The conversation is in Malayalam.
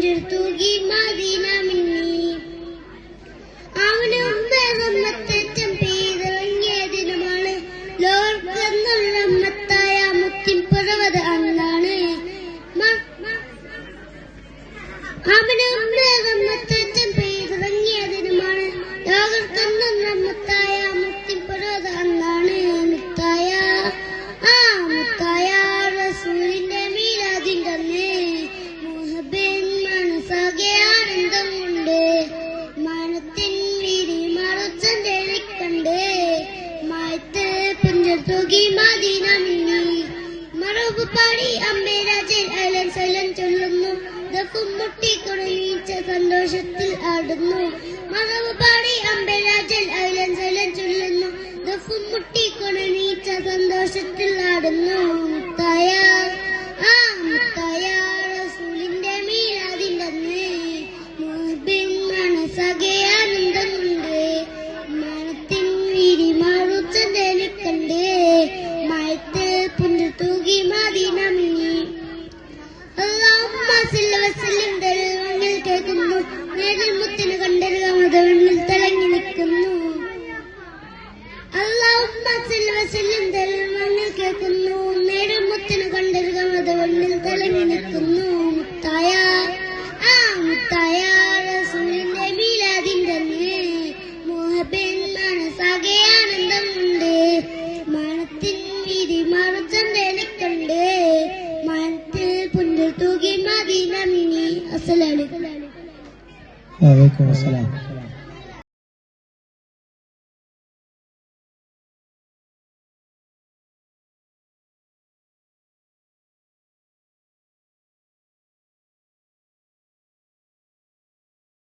அஞ்சிர் தூகி மதினா പിഞ്ചർ തൂകി മദീന മിന്നി മറവ് പാടി അമ്മേരാജൻ അയലൻ സലൻ ചൊല്ലുന്നു. ദഫും മുട്ടി കുണീച്ച സന്തോഷത്തിൽ ആടുന്നു. മറവ് പാടി അമ്പരാജൻ അയലൻ സലൻ ചൊല്ലുന്നു. ദഫും മുട്ടി കുണീച്ച സന്തോഷത്തിൽ ആടുന്നു. മുത്തായ ആ മുത്തായ റസൂലിന്റെ അന്ന് മുഹബിൻ മനസ്സകെ നേരിൽ മുത്തിന് കണ്ടൊരു മതവണ്ണിൽ തിളങ്ങി നിൽക്കുന്നു ദൽവങ്ങിൽ കേൾക്കുന്നു. നേരിൽ മുത്തിന് കണ്ടരുക മതവണ്ണിൽ തിളങ്ങി നിൽക്കുന്നു. മുത്തായ ആ മുത്തായ റസൂലിന്റെ മീലാദിന്റെ അന്ന് മുഹബിൻ മനസ്സാകെ ആനന്ദമുണ്ട്. മണത്തിൻ വിരി മറച്ചന്റെ കണ്ട് മനത്തിൽ പുഞ്ചിൽ തൂകി A ver cómo se la...